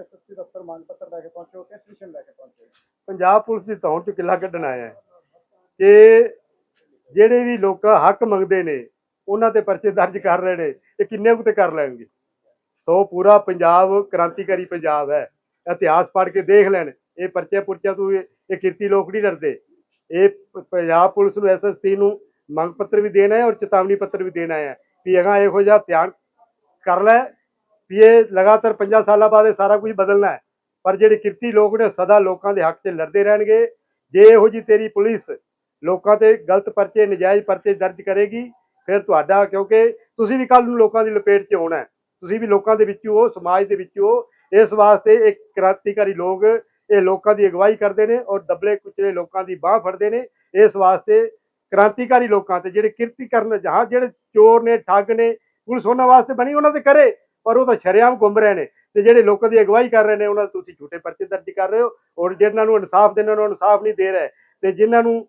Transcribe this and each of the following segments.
SSP ਦਫ਼ਤਰ ਮੰਗ ਪੱਤਰ ਲੈ ਕੇ ਪਹੁੰਚੇ ਹੋ ਕਿਸ ਵਿਸ਼ੇ ਨੂੰ ਲੈ ਕੇ ਪਹੁੰਚੇ ਹੋ? ਪੰਜਾਬ ਪੁਲਿਸ ਦੀ ਧੌਣ ਚ ਕਿੱਲਾ ਕੱਢਣ ਆਇਆ ਹੈ। ਕਿ ਜਿਹੜੇ ਵੀ ਲੋਕ ਹੱਕ ਮੰਗਦੇ ਨੇ ਉਹਨਾਂ ਤੇ ਪਰਚੇ ਦਰਜ ਕਰ ਰਹੇ ਨੇ ਇਹ ਕਿੰਨੇ ਕੁ ਤੇ ਕਰ ਲੈਣਗੇ? ਸੋ ਪੂਰਾ ਪੰਜਾਬ ਕ੍ਰਾਂਤੀਕਾਰੀ ਪੰਜਾਬ ਹੈ। ਇਤਿਹਾਸ ਪੜ੍ਹ ਕੇ ਦੇਖ ਲੈਣ ਇਹ ਪਰਚੇ ਪੁਰਚਾ ਤੋਂ ਇਹ ਕਿਰਤੀ ਲੋਕ ਨਹੀਂ ਡਰਦੇ ਇਹ ਪੰਜਾਬ ਪੁਲਿਸ ਨੂੰ ਐਸਐਸਪੀ ਨੂੰ ਮੰਗ ਪੱਤਰ ਵੀ ਦੇਣਾ ਹੈ ਔਰ ਚੇਤਾਵਨੀ ਪੱਤਰ ਵੀ ਦੇਣਾ ਹੈ ਵੀ ਅਗਾ ਇਹੋ ਜਿਹਾ ਧਿਆਨ ਕਰ ਲੈ ਵੀ ਇਹ ਲਗਾਤਾਰ 50 ਸਾਲਾਂ ਬਾਅਦ ਇਹ ਸਾਰਾ ਕੁਝ ਬਦਲਣਾ ਹੈ। ਪਰ ਜਿਹੜੇ ਕਿਰਤੀ ਲੋਕ ਨੇ ਸਦਾ ਲੋਕਾਂ ਦੇ ਹੱਕ 'ਚ ਲੜਦੇ ਰਹਿਣਗੇ। ਜੇ ਇਹੋ ਜੀ ਤੇਰੀ ਪੁਲਿਸ ਲੋਕਾਂ ਤੇ ਗਲਤ ਪਰਚੇ, ਨਜਾਇਜ਼ ਪਰਚੇ ਦਰਜ ਕਰੇਗੀ, ਫਿਰ ਤੁਹਾਡਾ ਕਿਉਂਕਿ ਤੁਸੀਂ ਵੀ ਕੱਲ ਨੂੰ ਲੋਕਾਂ ਦੀ ਲਪੇਟ 'ਚ ਆਉਣਾ ਤੁਸੀਂ ਵੀ ਲੋਕਾਂ ਦੇ ਵਿੱਚ ਹੋ ਸਮਾਜ ਦੇ ਵਿੱਚ ਹੋ ਇਸ ਵਾਸਤੇ ਇੱਕ ਕ੍ਰਾਂਤੀਕਾਰੀ ਲੋਕ ਇਹ ਲੋਕਾਂ ਦੀ ਅਗਵਾਈ ਕਰਦੇ ਨੇ ਔਰ ਦਬਲੇ ਕੁਚਲੇ ਲੋਕਾਂ ਦੀ ਬਾਹ ਫੜਦੇ ਨੇ। ਇਸ ਵਾਸਤੇ ਕ੍ਰਾਂਤੀਕਾਰੀ ਲੋਕਾਂ ਤੇ ਜਿਹੜੇ ਕਿਰਤੀ ਕਰਨ ਜਹਾਂ ਜਿਹੜੇ ਚੋਰ ਨੇ, ਠੱਗ ਨੇ, ਪੁਲਿਸ ਉਹਨਾਂ ਵਾਸਤੇ ਬਣੀ, ਉਹਨਾਂ ਤੇ ਕਰੇ ਪਰ ਉਹ ਤਾਂ ਸ਼ਰੇਆਮ ਘੁੰਮ ਰਹੇ ਨੇ ਤੇ ਜਿਹੜੇ ਲੋਕਾਂ ਦੀ ਅਗਵਾਈ ਕਰ ਰਹੇ ਨੇ, ਉਹਨਾਂ ਦੇ ਤੁਸੀਂ ਝੂਠੇ ਪਰਚੇ ਦਰਜ ਕਰ ਰਹੇ ਹੋ ਔਰ ਜਿਹਨਾਂ ਨੂੰ ਇਨਸਾਫ ਦੇਣਾ ਉਹਨਾਂ ਨੂੰ ਇਨਸਾਫ ਨਹੀਂ ਦੇ ਰਹੇ ਤੇ ਜਿਨ੍ਹਾਂ ਨੂੰ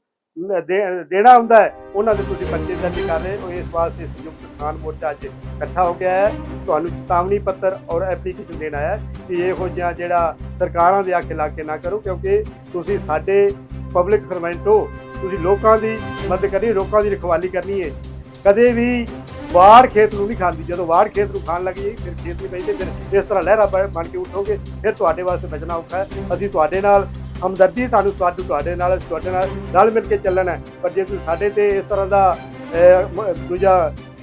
ਦੇ- ਦੇਣਾ ਹੁੰਦਾ ਹੈ, ਉਹਨਾਂ ਦੇ ਤੁਸੀਂ ਪਰਚੇ ਦਰਜ ਕਰ ਰਹੇ ਹੋ। ਇਸ ਵਾਸਤੇ ਸੰਯੁਕਤ ਕਿਸਾਨ ਮੋਰਚਾ ਅੱਜ ਇਕੱਠਾ ਹੋ ਗਿਆ ਹੈ। ਤੁਹਾਨੂੰ ਚੇਤਾਵਨੀ ਪੱਤਰ ਔਰ ਐਪਲੀਕੇਸ਼ਨ ਦੇਣਾ ਹੈ ਕਿ ਇਹੋ ਜਿਹਾ ਜਿਹੜਾ ਸਰਕਾਰਾਂ ਦੇ ਆਖੇ ਲਾ ਕੇ ਨਾ ਕਰੋ, ਕਿਉਂਕਿ ਤੁਸੀਂ ਸਾਡੇ ਪਬਲਿਕ ਸਰਵੈਂਟ ਹੋ, ਤੁਸੀਂ ਲੋਕਾਂ ਦੀ ਮਦਦ ਕਰਨੀ, ਲੋਕਾਂ ਦੀ ਰਖਵਾਲੀ ਕਰਨੀ ਹੈ। ਕਦੇ ਵੀ ਵਾਰ ਖੇਤ ਨੂੰ ਨਹੀਂ ਖਾਂਦੀ। ਜਦੋਂ ਵਾਰ ਖੇਤ ਨੂੰ ਖਾਣ ਲੱਗੀ ਫਿਰ ਖੇਤ ਨਹੀਂ ਪੈਂਦੇ ਫਿਰ ਇਸ ਤਰ੍ਹਾਂ ਲਹਿਰਾ ਬਣ ਕੇ ਉੱਠੋਗੇ ਫਿਰ ਤੁਹਾਡੇ ਵਾਸਤੇ ਬਚਣਾ ਔਖਾ ਹੈ। ਅਸੀਂ ਤੁਹਾਡੇ ਨਾਲ ਹਮਦਰਦੀ ਤੁਹਾਨੂੰ ਤੁਹਾਨੂੰ ਤੁਹਾਡੇ ਨਾਲ ਤੁਹਾਡੇ ਨਾਲ ਰਲ ਮਿਲ ਕੇ ਚੱਲਣਾ ਹੈ। ਪਰ ਜੇ ਤੁਸੀਂ ਸਾਡੇ ਤੇ ਇਸ ਤਰ੍ਹਾਂ ਦਾ ਦੂਜਾ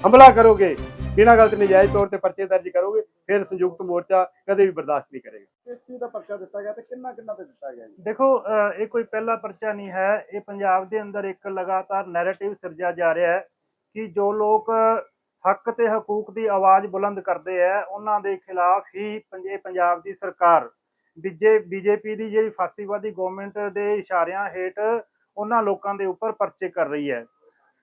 ਹਮਲਾ ਕਰੋਗੇ ਬਿਨਾਂ ਗੱਲ ਤੇ ਨਜਾਇਜ਼ ਤੌਰ ਤੇ ਪਰਚੇ ਦਰਜ ਕਰੋਗੇ ਫਿਰ ਸੰਯੁਕਤ ਮੋਰਚਾ ਕਦੇ ਵੀ ਬਰਦਾਸ਼ਤ ਨਹੀਂ ਕਰੇਗਾ। ਕਿਸ ਚੀਜ਼ ਦਾ ਪਰਚਾ ਦਿੱਤਾ ਗਿਆ ਤੇ ਕਿੰਨਾ ਕਿੰਨਾ ਤੇ ਦਿੱਤਾ ਗਿਆ ਜੀ? ਦੇਖੋ ਇਹ ਕੋਈ ਪਹਿਲਾ ਪਰਚਾ ਨਹੀਂ ਹੈ। ਇਹ ਪੰਜਾਬ ਦੇ ਅੰਦਰ ਇੱਕ ਲਗਾਤਾਰ ਨੈਰੇਟਿਵ ਸਿਰਜਿਆ ਜਾ ਰਿਹਾ ਹੈ ਕਿ ਜੋ ਲੋਕ ਹੱਕ ਤੇ ਹਕੂਕ ਦੀ ਆਵਾਜ਼ ਬੁਲੰਦ ਕਰਦੇ ਹੈ ਉਹਨਾਂ ਦੇ ਖਿਲਾਫ ਹੀ ਪੰਜੇ ਪੰਜਾਬ ਦੀ ਸਰਕਾਰ ਬੀਜੇ ਬੀਜੇਪੀ ਦੀ ਜਿਹੜੀ ਫਾਸੀਵਾਦੀ ਗਵਰਨਮੈਂਟ ਦੇ ਇਸ਼ਾਰਿਆਂ ਹੇਠ ਉਹਨਾਂ ਲੋਕਾਂ ਦੇ ਉੱਪਰ ਪਰਚੇ ਕਰ ਰਹੀ ਹੈ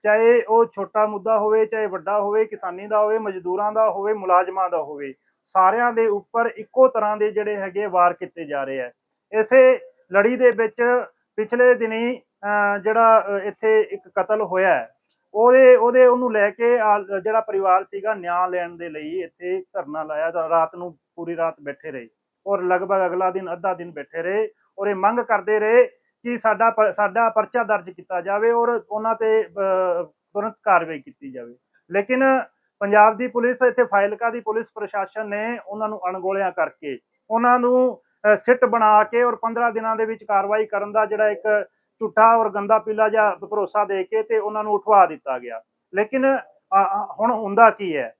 ਚਾਹੇ ਉਹ ਛੋਟਾ ਮੁੱਦਾ ਹੋਵੇ ਚਾਹੇ ਵੱਡਾ ਹੋਵੇ ਕਿਸਾਨੀ ਦਾ ਹੋਵੇ ਮਜ਼ਦੂਰਾਂ ਦਾ ਹੋਵੇ ਮੁਲਾਜ਼ਮਾਂ ਦਾ ਹੋਵੇ ਸਾਰਿਆਂ ਦੇ ਉੱਪਰ ਇੱਕੋ ਤਰ੍ਹਾਂ ਦੇ ਜਿਹੜੇ ਹੈਗੇ ਵਾਰ ਕੀਤੇ ਜਾ ਰਹੇ ਹੈ ਇਸੇ ਲੜੀ ਦੇ ਵਿੱਚ ਪਿਛਲੇ ਦਿਨੀ ਅਹ, ਜਿਹੜਾ ਇੱਥੇ ਇੱਕ ਕਤਲ ਹੋਇਆ ਹੈ, ਉਹਦੇ ਉਹਦੇ ਉਹਨੂੰ ਲੈ ਕੇ ਆ ਜਿਹੜਾ ਪਰਿਵਾਰ ਸੀਗਾ ਨਿਆਂ ਲੈਣ ਦੇ ਲਈ ਇੱਥੇ ਧਰਨਾ ਲਾਇਆ ਤਾਂ ਰਾਤ ਨੂੰ ਪੂਰੀ ਰਾਤ ਬੈਠੇ ਰਹੇ ਔਰ ਲਗਭਗ ਅਗਲਾ ਦਿਨ ਅੱਧਾ ਦਿਨ ਬੈਠੇ ਰਹੇ ਔਰ ਇਹ ਮੰਗ ਕਰਦੇ ਰਹੇ ਕਿ ਸਾਡਾ ਪ- ਸਾਡਾ ਪਰਚਾ ਦਰਜ ਕੀਤਾ ਜਾਵੇ ਔਰ ਉਹਨਾਂ ਤੇ ਅਹ, ਤੁਰੰਤ ਕਾਰਵਾਈ ਕੀਤੀ ਜਾਵੇ। ਲੇਕਿਨ ਪੰਜਾਬ ਦੀ ਪੁਲਿਸ ਇੱਥੇ ਫਾਇਲਕਾ ਦੀ ਪੁਲਿਸ ਪ੍ਰਸ਼ਾਸਨ ਨੇ ਉਹਨਾਂ ਨੂੰ ਅਣਗੋਲਿਆਂ ਕਰਕੇ ਉਹਨਾਂ ਨੂੰ ਅਹ, ਸਿੱਟ ਬਣਾ ਕੇ ਔਰ 15 ਦਿਨਾਂ ਦੇ ਵਿੱਚ ਕਾਰਵਾਈ ਕਰਨ ਦਾ ਜਿਹੜਾ ਇੱਕ ਝੂਠਾ ਔਰ ਗੰਦਾ ਪੀਲਾ ਜਾਂ ਭਰੋਸਾ ਦੇ ਕੇ ਤੇ ਉਹਨਾਂ ਨੂੰ ਉਠਵਾ ਦਿੱਤਾ ਗਿਆ। ਲੇਕਿਨ ਹੁਣ ਹੁੰਦਾ ਕੀ ਹੈ?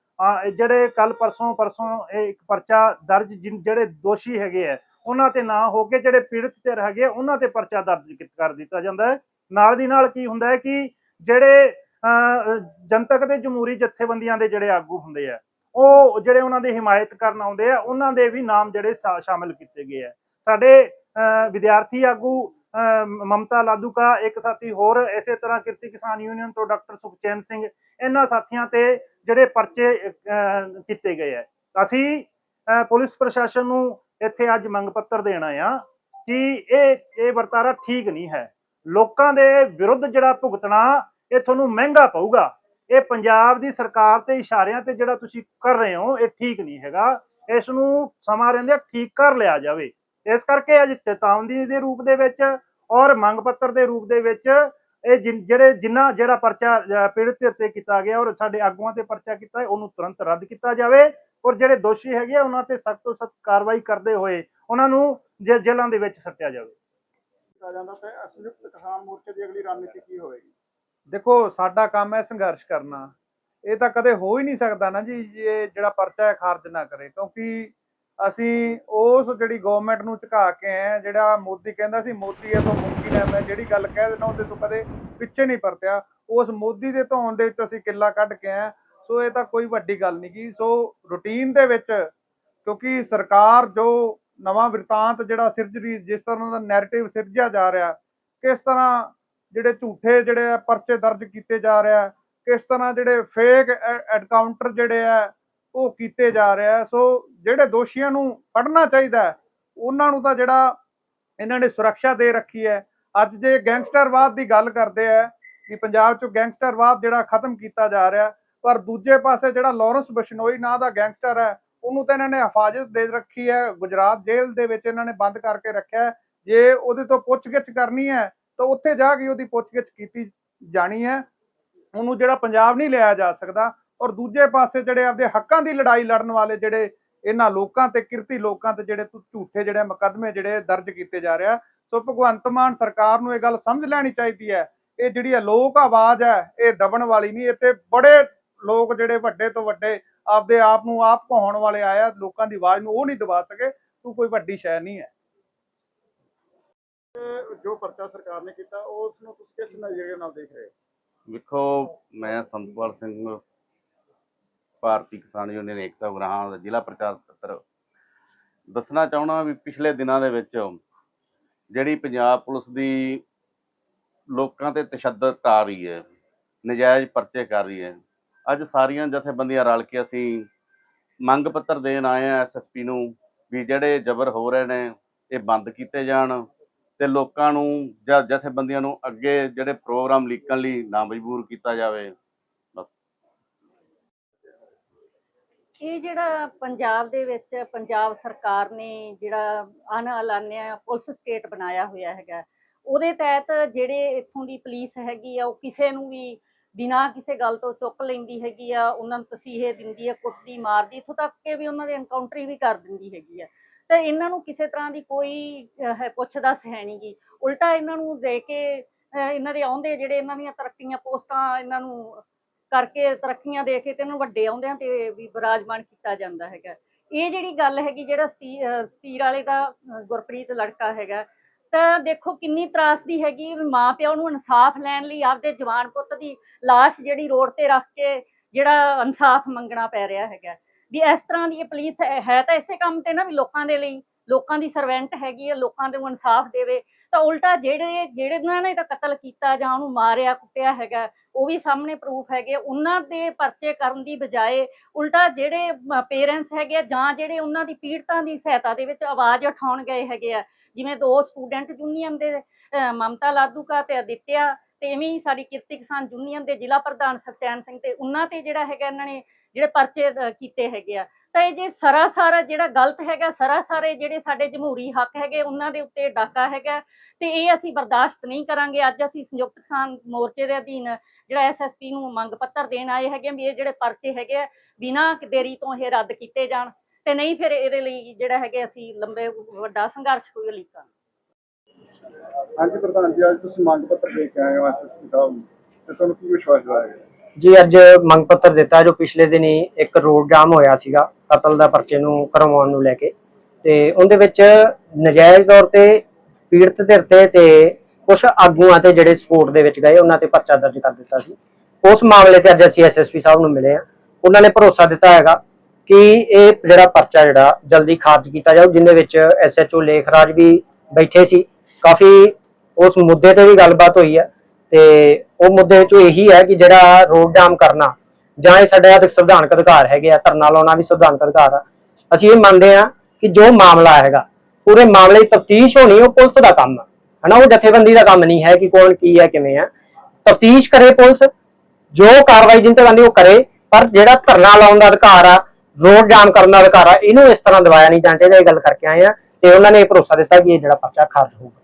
ਜਿਹੜੇ ਕੱਲ ਪਰਸੋਂ ਪਰਸੋਂ ਇੱਕ ਪਰਚਾ ਦਰਜ ਜਿਹੜੇ ਦੋਸ਼ੀ ਹੈਗੇ ਆ ਉਹਨਾਂ ਤੇ ਨਾ ਹੋ ਕੇ ਜਿਹੜੇ ਪੀੜਤ ਧਿਰ ਹੈਗੇ ਉਹਨਾਂ ਤੇ ਪਰਚਾ ਦਰਜ ਕਰ ਦਿੱਤਾ ਜਾਂਦਾ ਹੈ। ਨਾਲ ਦੀ ਨਾਲ ਕੀ ਹੁੰਦਾ ਹੈ ਕਿ ਜਿਹੜੇ ਅ, ਜਨਤਕ ਦੇ ਜਮਹੂਰੀ ਜਥੇਬੰਦੀਆਂ ਦੇ ਜਿਹੜੇ ਆਗੂ ਹੁੰਦੇ ਆ ਉਹ ਜਿਹੜੇ ਉਹਨਾਂ ਦੀ ਹਿਮਾਇਤ ਕਰਨ ਆਉਂਦੇ ਆ ਉਹਨਾਂ ਦੇ ਵੀ ਨਾਮ ਜਿਹੜੇ ਸ਼ਾਮਿਲ ਕੀਤੇ ਗਏ ਆ। ਸਾਡੇ ਅ, ਵਿਦਿਆਰਥੀ ਆਗੂ ਮਮਤਾ ਲਾਦੂਕਾ, ਇੱਕ ਸਾਥੀ ਹੋਰ, ਇਸੇ ਤਰ੍ਹਾਂ ਕਿਰਤੀ ਕਿਸਾਨ ਯੂਨੀਅਨ ਤੋਂ ਡਾਕਟਰ ਸੁਖਚੈਨ ਸਿੰਘ, ਇਹਨਾਂ ਸਾਥੀਆਂ ਤੇ ਜਿਹੜੇ ਪਰਚੇ ਕੀਤੇ ਗਏ ਆ। ਅਸੀਂ ਪੁਲਿਸ ਪ੍ਰਸ਼ਾਸਨ ਨੂੰ ਇੱਥੇ ਅੱਜ ਮੰਗ ਪੱਤਰ ਦੇਣਾ ਆ ਕਿ ਇਹ ਇਹ ਵਰਤਾਰਾ ਠੀਕ ਨਹੀਂ ਹੈ। ਲੋਕਾਂ ਦੇ ਵਿਰੁੱਧ ਜਿਹੜਾ ਭੁਗਤਣਾ, ਇਹ ਤੁਹਾਨੂੰ ਮਹਿੰਗਾ ਪਊਗਾ। ਇਹ ਪੰਜਾਬ ਦੀ ਸਰਕਾਰ ਤੇ ਇਸ਼ਾਰਿਆਂ ਤੇ ਜਿਹੜਾ ਤੁਸੀਂ ਕਰ ਰਹੇ ਹੋ, ਇਹ ਠੀਕ ਨਹੀਂ ਹੈਗਾ। ਇਸ ਨੂੰ ਸਮਾਂ ਰਹਿੰਦੇ ਠੀਕ ਕਰ ਲਿਆ ਜਾਵੇ। ਇਸ ਕਰਕੇ ਅੱਜ ਚੇਤਾਵਨੀ ਦੇ ਰੂਪ ਦੇ ਵਿੱਚ ਔਰ ਮੰਗ ਪੱਤਰ ਦੇ ਰੂਪ ਦੇ ਵਿੱਚ ਇਹ ਜਿਹੜੇ ਜਿੰਨਾ ਜਿਹੜਾ ਪਰਚਾ ਪੀੜਤ ਤੇ ਕੀਤਾ ਗਿਆ ਔਰ ਸਾਡੇ ਆਗੂਆਂ ਤੇ ਪਰਚਾ ਕੀਤਾ ਹੈ ਉਹਨੂੰ ਤੁਰੰਤ ਰੱਦ ਕੀਤਾ ਜਾਵੇ ਔਰ ਜਿਹੜੇ ਦੋਸ਼ੀ ਹੈਗੇ ਆ, ਉਹਨਾਂ ਤੇ ਸਖਤ ਤੋਂ ਸਖਤ ਕਾਰਵਾਈ ਕਰਦੇ ਹੋਏ ਉਹਨਾਂ ਨੂੰ ਜੇ- ਜੇਲ੍ਹਾਂ ਦੇ ਵਿੱਚ ਸੱਟਿਆ ਜਾਵੇ। ਕੀਤਾ ਜਾਂਦਾ ਤੇ ਸੰਯੁਕਤ ਕਿਸਾਨ ਮੋਰਚੇ ਦੀ ਅਗਲੀ ਰਣਨੀਤੀ ਕੀ ਹੋਵੇਗੀ? ਦੇਖੋ ਸਾਡਾ ਕੰਮ ਹੈ ਸੰਘਰਸ਼ ਕਰਨਾ। ਇਹ ਤਾਂ ਕਦੇ ਹੋ ਹੀ ਨਹੀਂ ਸਕਦਾ ਨਾ ਜੀ ਇਹ ਜਿਹੜਾ ਪਰਚਾ ਹੈ ਖਾਰਜ ਨਾ ਕਰੇ ਕਿਉਂਕਿ ਅਸੀਂ ਉਸ ਜਿਹੜੀ ਗਵਰਨਮੈਂਟ ਨੂੰ ਝੁਕਾ ਕੇ ਆਏ ਜਿਹੜਾ ਮੋਦੀ ਕਹਿੰਦਾ ਸੀ, ਮੋਦੀ ਇਹ ਤੋਂ ਮੁਮਕਿਨ ਹੈ, ਮੈਂ ਜਿਹੜੀ ਗੱਲ ਕਹਿ ਦੇਣਾ ਉਹਦੇ ਤੋਂ ਕਦੇ ਪਿੱਛੇ ਨਹੀਂ ਪਰਤਿਆ। ਉਸ ਮੋਦੀ ਦੇ ਧੌਣ ਦੇ ਵਿੱਚ ਅਸੀਂ ਕਿੱਲਾ ਕੱਢ ਕੇ ਆਏ ਸੋ ਇਹ ਤਾਂ ਕੋਈ ਵੱਡੀ ਗੱਲ ਨਹੀਂ ਗੀ। ਸੋ ਰੂਟੀਨ ਦੇ ਵਿੱਚ, ਕਿਉਂਕਿ ਸਰਕਾਰ ਜੋ ਨਵਾਂ ਵਰਤਾਂਤ ਜਿਹੜਾ ਸਿਰਜ ਰਹੀ ਜਿਸ ਤਰ੍ਹਾਂ ਦਾ ਨੈਰੇਟਿਵ ਸਿਰਜਿਆ ਜਾ ਰਿਹਾ, ਕਿਸ ਤਰ੍ਹਾਂ ਜਿਹੜੇ ਝੂਠੇ ਜਿਹੜੇ ਪਰਚੇ ਦਰਜ ਕੀਤੇ ਜਾ ਰਿਹਾ ਕਿਸ ਤਰ੍ਹਾਂ ਜਿਹੜੇ ਫੇਕ ਐਡਕਾਊਂਟਰ ਜਿਹੜੇ ਆ ਉਹ ਕੀਤੇ ਜਾ ਰਿਹਾ ਸੋ ਜਿਹੜੇ ਦੋਸ਼ੀਆਂ ਨੂੰ ਫੜਨਾ ਚਾਹੀਦਾ ਹੈ, ਉਹਨਾਂ ਨੂੰ ਤਾਂ ਜਿਹੜਾ ਇਹਨਾਂ ਨੇ ਸੁਰੱਖਿਆ ਦੇ ਰੱਖੀ ਹੈ। ਅੱਜ ਜੇ ਗੈਂਗਸਟਰਵਾਦ ਦੀ ਗੱਲ ਕਰਦੇ ਆ ਕਿ ਪੰਜਾਬ 'ਚ ਗੈਂਗਸਟਰਵਾਦ ਜਿਹੜਾ ਖਤਮ ਕੀਤਾ ਜਾ ਰਿਹਾ ਪਰ ਦੂਜੇ ਪਾਸੇ ਜਿਹੜਾ ਲਾਰੈਂਸ ਬਸ਼ਨੋਈ ਨਾਂ ਦਾ ਗੈਂਗਸਟਰ ਹੈ ਉਹਨੂੰ ਤਾਂ ਇਹਨਾਂ ਨੇ ਹਿਫਾਜ਼ਤ ਦੇ ਰੱਖੀ ਹੈ। ਗੁਜਰਾਤ ਜੇਲ੍ਹ ਦੇ ਵਿੱਚ ਇਹਨਾਂ ਨੇ ਬੰਦ ਕਰਕੇ ਰੱਖਿਆ ਜੇ ਉਹਦੇ ਤੋਂ ਪੁੱਛਗਿੱਛ ਕਰਨੀ ਹੈ ਤਾਂ ਉੱਥੇ ਜਾ ਕੇ ਉਹਦੀ ਪੁੱਛਗਿੱਛ ਕੀਤੀ ਜਾਣੀ ਹੈ। ਉਹਨੂੰ ਜਿਹੜਾ ਪੰਜਾਬ ਨਹੀਂ ਲਿਆ ਜਾ ਸਕਦਾ ਔਰ ਦੂਜੇ ਪਾਸੇ ਜਿਹੜੇ ਆਪਦੇ ਹੱਕਾਂ ਦੀ ਲੜਾਈ ਲੜਨ ਵਾਲੇ ਜਿਹੜੇ ਇਹਨਾਂ ਲੋਕਾਂ ਤੇ ਕਿਰਤੀ ਲੋਕਾਂ ਤੇ ਜਿਹੜੇ ਝੂਠੇ ਜਿਹੜੇ ਮੁਕੱਦਮੇ ਜਿਹੜੇ ਦਰਜ ਕੀਤੇ ਜਾ ਰਿਹਾ ਸੋ ਭਗਵੰਤ ਮਾਨ ਸਰਕਾਰ ਨੂੰ ਇਹ ਗੱਲ ਸਮਝ ਲੈਣੀ ਚਾਹੀਦੀ ਹੈ। ਇਹ ਜਿਹੜੀ ਅਲੋਕ ਆਵਾਜ਼ ਹੈ ਇਹ ਦਬਣ ਵਾਲੀ ਨਹੀਂ ਇੱਥੇ ਬੜੇ ਲੋਕ ਜਿਹੜੇ ਵੱਡੇ ਤੋਂ ਵੱਡੇ ਆਪਦੇ ਆਪ ਨੂੰ ਆਪ ਕਹਾਉਣ ਵਾਲੇ ਆਇਆ ਲੋਕਾਂ ਦੀ ਆਵਾਜ਼ ਨੂੰ ਉਹ ਨਹੀਂ ਦਬਾ ਸਕੇ ਤੂੰ ਕੋਈ ਵੱਡੀ ਸ਼ੈ ਨਹੀਂ ਹੈ। ਜੋ ਪਰਚਾ ਸਰਕਾਰ ਨੇ ਕੀਤਾ ਉਸ ਨੂੰ ਤੁਸੀਂ ਕਿਸ ਨਜ਼ਰੀਏ ਨਾਲ ਦੇਖ ਰਹੇ ਹੋ? ਵੇਖੋ ਮੈਂ ਸੰਤਪਾਲ ਸਿੰਘ ਭਾਰਤੀ ਕਿਸਾਨ ਯੂਨੀਅਨ ਏਕਤਾ ਉਗਰਾਹਾਂ ਦਾ ਜ਼ਿਲ੍ਹਾ ਪ੍ਰਚਾਰ ਸਕੱਤਰ। ਦੱਸਣਾ ਚਾਹਣਾ ਵੀ ਪਿਛਲੇ ਦਿਨਾਂ ਦੇ ਵਿੱਚ ਜਿਹੜੀ ਪੰਜਾਬ ਪੁਲਿਸ ਦੀ ਲੋਕਾਂ ਤੇ ਤਸ਼ੱਦਦ ਕਰ ਰਹੀ ਹੈ, ਨਜਾਇਜ਼ ਪਰਚੇ ਕਰ ਰਹੀ ਹੈ, ਅੱਜ ਸਾਰੀਆਂ ਜਥੇਬੰਦੀਆਂ ਰਲ ਕੇ ਅਸੀਂ ਮੰਗ ਪੱਤਰ ਦੇਣ ਆਏ ਆ ਐਸਐਸਪੀ ਨੂੰ ਵੀ ਜਿਹੜੇ ਜ਼ਬਰ ਹੋ ਰਹੇ ਨੇ, ਇਹ ਬੰਦ ਕੀਤੇ ਜਾਣ ਤੇ ਲੋਕਾਂ ਨੂੰ ਜਾਂ ਜਥੇਬੰਦੀਆਂ ਨੂੰ ਅੱਗੇ ਜਿਹੜੇ ਪ੍ਰੋਗਰਾਮ ਲਿਖਣ ਲਈ ਨਾ ਮਜਬੂਰ ਕੀਤਾ ਜਾਵੇ। ਇਹ ਜਿਹੜਾ ਪੰਜਾਬ ਦੇ ਵਿੱਚ ਪੰਜਾਬ ਸਰਕਾਰ ਨੇ ਜਿਹੜਾ ਅਨਅਲਾਨਿਆ ਪੁਲਿਸ ਸਟੇਟ ਬਣਾਇਆ ਹੋਇਆ ਹੈਗਾ ਉਹਦੇ ਤਹਿਤ ਜਿਹੜੇ ਇੱਥੋਂ ਦੀ ਪੁਲਿਸ ਹੈਗੀ ਆ ਉਹ ਕਿਸੇ ਨੂੰ ਵੀ ਬਿਨਾਂ ਕਿਸੇ ਗੱਲ ਤੋਂ ਚੁੱਕ ਲੈਂਦੀ ਹੈਗੀ ਆ ਉਹਨਾਂ ਨੂੰ ਤਸੀਹੇ ਦਿੰਦੀ ਆ ਕੁੱਟਦੀ ਮਾਰਦੀ ਇੱਥੋਂ ਤੱਕ ਕਿ ਵੀ ਉਹਨਾਂ ਦੇ ਐਨਕਾਊਂਟਰ ਵੀ ਕਰ ਦਿੰਦੀ ਹੈਗੀ ਆ। ਤੇ ਇਹਨਾਂ ਨੂੰ ਕਿਸੇ ਤਰ੍ਹਾਂ ਦੀ ਕੋਈ ਅਹ, ਹੈ ਪੁੱਛ-ਦੱਸ ਹੈ ਨੀ ਗੀ। ਉਲਟਾ ਇਹਨਾਂ ਨੂੰ ਦੇ ਕੇ ਇਹਨਾਂ ਦੇ ਆਉਂਦੇ ਜਿਹੜੇ ਇਹਨਾਂ ਦੀਆਂ ਤਰੱਕੀਆਂ ਪੋਸਟਾਂ ਇਹਨਾਂ ਨੂੰ ਕਰਕੇ ਤਰੱਕੀਆਂ ਦੇ ਕੇ ਤੇ ਇਹਨੂੰ ਵੱਡੇ ਆਉਂਦਿਆਂ ਤੇ ਵੀ ਵਿਰਾਜਮਾਨ ਕੀਤਾ ਜਾਂਦਾ ਹੈਗਾ। ਇਹ ਜਿਹੜੀ ਗੱਲ ਹੈਗੀ ਜਿਹੜਾ ਸਤੀ- ਸਤੀਰ ਵਾਲੇ ਦਾ ਗੁਰਪ੍ਰੀਤ ਲੜਕਾ ਹੈਗਾ, ਤਾਂ ਦੇਖੋ ਕਿੰਨੀ ਤਰਾਸਦੀ ਹੈਗੀ ਮਾਂ ਪਿਓ ਨੂੰ ਇਨਸਾਫ ਲੈਣ ਲਈ ਆਪਦੇ ਜਵਾਨ ਪੁੱਤ ਦੀ ਲਾਸ਼ ਜਿਹੜੀ ਰੋਡ ਤੇ ਰੱਖ ਕੇ ਜਿਹੜਾ ਇਨਸਾਫ ਮੰਗਣਾ ਪੈ ਰਿਹਾ ਹੈਗਾ। ਵੀ ਇਸ ਤਰ੍ਹਾਂ ਦੀ ਇਹ ਪੁਲਿਸ ਹੈ ਹੈ ਤਾਂ ਇਸੇ ਕੰਮ ਤੇ ਨਾ ਵੀ ਲੋਕਾਂ ਦੇ ਲਈ, ਲੋਕਾਂ ਦੀ ਸਰਵੈਂਟ ਹੈਗੀ ਹੈ ਲੋਕਾਂ ਦੇ ਨੂੰ ਇਨਸਾਫ ਦੇਵੇ ਤਾਂ ਉਲਟਾ ਜਿਹੜੇ ਜਿਹੜੇ ਨੇ ਤਾਂ ਕਤਲ ਕੀਤਾ ਜਾਂ ਉਹਨੂੰ ਮਾਰਿਆ, ਕੁੱਟਿਆ ਹੈਗਾ, ਉਹ ਵੀ ਸਾਹਮਣੇ ਪ੍ਰੂਫ ਹੈਗੇ ਉਹਨਾਂ ਦੇ ਪਰਚੇ ਕਰਨ ਦੀ ਬਜਾਏ ਉਲਟਾ ਜਿਹੜੇ ਪੇਰੈਂਟਸ ਹੈਗੇ ਆ ਜਾਂ ਜਿਹੜੇ ਉਹਨਾਂ ਦੀ ਪੀੜਤਾਂ ਦੀ ਸਹਾਇਤਾ ਦੇ ਵਿੱਚ ਆਵਾਜ਼ ਉਠਾਉਣ ਗਏ ਹੈਗੇ ਆ। ਜਿਵੇਂ ਦੋ ਸਟੂਡੈਂਟ ਯੂਨੀਅਨ ਦੇ ਮਮਤਾ ਲਾਦੂਕਾ ਤੇ ਅਦਿੱਤਿਆ ਤੇ ਇਵੇਂ ਹੀ ਸਾਡੀ ਕਿਰਤੀ ਕਿਸਾਨ ਯੂਨੀਅਨ ਦੇ ਜ਼ਿਲ੍ਹਾ ਪ੍ਰਧਾਨ ਸਚੈਨ ਸਿੰਘ ਤੇ ਉਹਨਾਂ ਤੇ ਜਿਹੜਾ ਹੈਗਾ ਇਹਨਾਂ ਨੇ ਜਿਹੜੇ ਪਰਚੇ ਕੀਤੇ ਹੈਗੇ ਆ। ਤਾਂ ਇਹ ਜੇ ਸਰਾਸਰ ਜਿਹੜਾ ਗਲਤ ਹੈਗਾ, ਸਰਾਸਰ ਜਿਹੜੇ ਸਾਡੇ ਜਮਹੂਰੀ ਹੱਕ ਹੈਗੇ, ਉਹਨਾਂ ਦੇ ਉੱਤੇ ਡਾਕਾ ਹੈਗਾ, ਤੇ ਇਹ ਅਸੀਂ ਬਰਦਾਸ਼ਤ ਨਹੀਂ ਕਰਾਂਗੇ। ਅੱਜ ਅਸੀਂ ਸੰਯੁਕਤ ਕਿਸਾਨ ਮੋਰਚੇ ਦੇ ਅਧੀਨ ਜਿਹੜਾ ਐਸਐਸਪੀ ਨੂੰ ਮੰਗ ਪੱਤਰ ਦੇਣ ਆਏ ਹੈਗੇ ਵੀ ਇਹ ਜਿਹੜੇ ਪਰਚੇ ਹੈਗੇ ਆ, ਬਿਨਾਂ ਦੇਰੀ ਤੋਂ ਇਹ ਰੱਦ ਕੀਤੇ ਜਾਣ, ਤੇ ਨਹੀਂ ਫਿਰ ਇਹਦੇ ਲਈ ਜਿਹੜਾ ਹੈਗੇ ਅਸੀਂ ਲੰਬੇ, ਵੱਡਾ ਸੰਘਰਸ਼ ਕੋਈ ਲੀਕਾਂ ਹਾਂਜੀ, ਪ੍ਰਧਾਨ ਜੀ, ਅੱਜ ਤੁਸੀਂ ਮੰਗ ਪੱਤਰ ਦੇ ਕੇ ਆਏ ਹੋ ਐਸਐਸਪੀ ਸਾਹਿਬ ਨੂੰ, ਤੇ ਤੁਹਾਨੂੰ ਕੀ ਵਿਸ਼ਵਾਸ ਦਿਵਾਇਆ ਗਿਆ? ਜੀ, ਅੱਜ ਮੰਗ ਪੱਤਰ ਦਿੱਤਾ ਜੋ ਪਿਛਲੇ ਦਿਨੀ ਇੱਕ ਰੋਡ ਜਾਮ ਹੋਇਆ ਸੀਗਾ, ਕਤਲ ਦਾ ਪਰਚੇ ਨੂੰ ਕਰਵਾਉਣ ਨੂੰ ਲੈ ਕੇ। ਤੇ ਉਹਦੇ ਵਿੱਚ ਨਜਾਇਜ਼ ਤੌਰ ਤੇ ਪੀੜਤ ਧਿਰ ਤੇ ਤੇ ਕੁਝ ਆਗੂਆਂ ਤੇ ਜਿਹੜੇ ਸਪੋਰਟ ਦੇ ਵਿੱਚ ਗਏ, ਉਹਨਾਂ ਤੇ ਪਰਚਾ ਦਰਜ ਕਰ ਦਿੱਤਾ ਸੀ। ਉਸ ਮਾਮਲੇ ਤੇ ਅੱਜ ਅਸੀਂ ਐਸਐਸਪੀ ਸਾਹਿਬ ਨੂੰ ਮਿਲੇ ਆ ਉਹਨਾਂ ਨੇ ਭਰੋਸਾ ਦਿੱਤਾ ਹੈਗਾ ਕਿ ਇਹ ਜਿਹੜਾ ਪਰਚਾ ਜਿਹੜਾ ਜਲਦੀ ਖਾਰਜ ਕੀਤਾ ਜਾਊ, ਜਿੰਦੇ ਵਿੱਚ ਐਸਐਚਓ ਲੇਖਰਾਜ ਵੀ ਬੈਠੇ ਸੀ। ਕਾਫੀ ਉਸ ਮੁੱਦੇ ਤੇ ਵੀ ਗੱਲਬਾਤ ਹੋਈ ਹੈ। ਤੇ ਉਹ ਮੁੱਦੇ ਵਿੱਚੋਂ ਇਹੀ ਹੈ ਕਿ ਜਿਹੜਾ ਰੋਡ ਜਾਮ ਕਰਨਾ, ਜਾਂ ਇਹ ਸਾਡਾ ਸੰਵਿਧਾਨਕ ਅਧਿਕਾਰ ਹੈਗੇ ਆ, ਧਰਨਾ ਲਾਉਣਾ ਵੀ ਸੰਵਿਧਾਨਕ ਅਧਿਕਾਰ ਆ, ਅਸੀਂ ਇਹ ਮੰਨਦੇ ਆ ਕਿ ਜੋ ਮਾਮਲਾ ਹੈਗਾ, ਪੂਰੇ ਮਾਮਲੇ ਦੀ ਤਫਤੀਸ਼ ਹੋਣੀ ਉਹ ਪੁਲਿਸ ਦਾ ਕੰਮ ਆ, ਹਨਾ, ਉਹ ਜਥੇਬੰਦੀ ਦਾ ਕੰਮ ਨਹੀਂ ਹੈ ਕਿ ਕੌਣ ਕੀ ਹੈ, ਕਿਵੇਂ ਆ। ਤਫਤੀਸ਼ ਕਰੇ ਪੁਲਿਸ, ਜੋ ਕਾਰਵਾਈ ਜਿੰਤੇ ਬੰਦੀ ਉਹ ਕਰੇ, ਪਰ ਜਿਹੜਾ ਧਰਨਾ ਲਾਉਣ ਦਾ ਅਧਿਕਾਰ ਆ, ਰੋਡ ਜਾਮ ਕਰਨ ਦਾ ਅਧਿਕਾਰ ਆ, ਇਹਨੂੰ ਇਸ ਤਰ੍ਹਾਂ ਦਵਾਇਆ ਨਹੀਂ ਜਾਣਾ ਚਾਹੀਦਾ, ਇਹ ਗੱਲ ਕਰਕੇ ਆਏ ਆ, ਤੇ ਉਹਨਾਂ ਨੇ ਇਹ ਭਰੋਸਾ ਦਿੱਤਾ ਕਿ ਇਹ ਜਿਹੜਾ ਪਰਚਾ ਖਾਰਜ ਹੋਊਗਾ।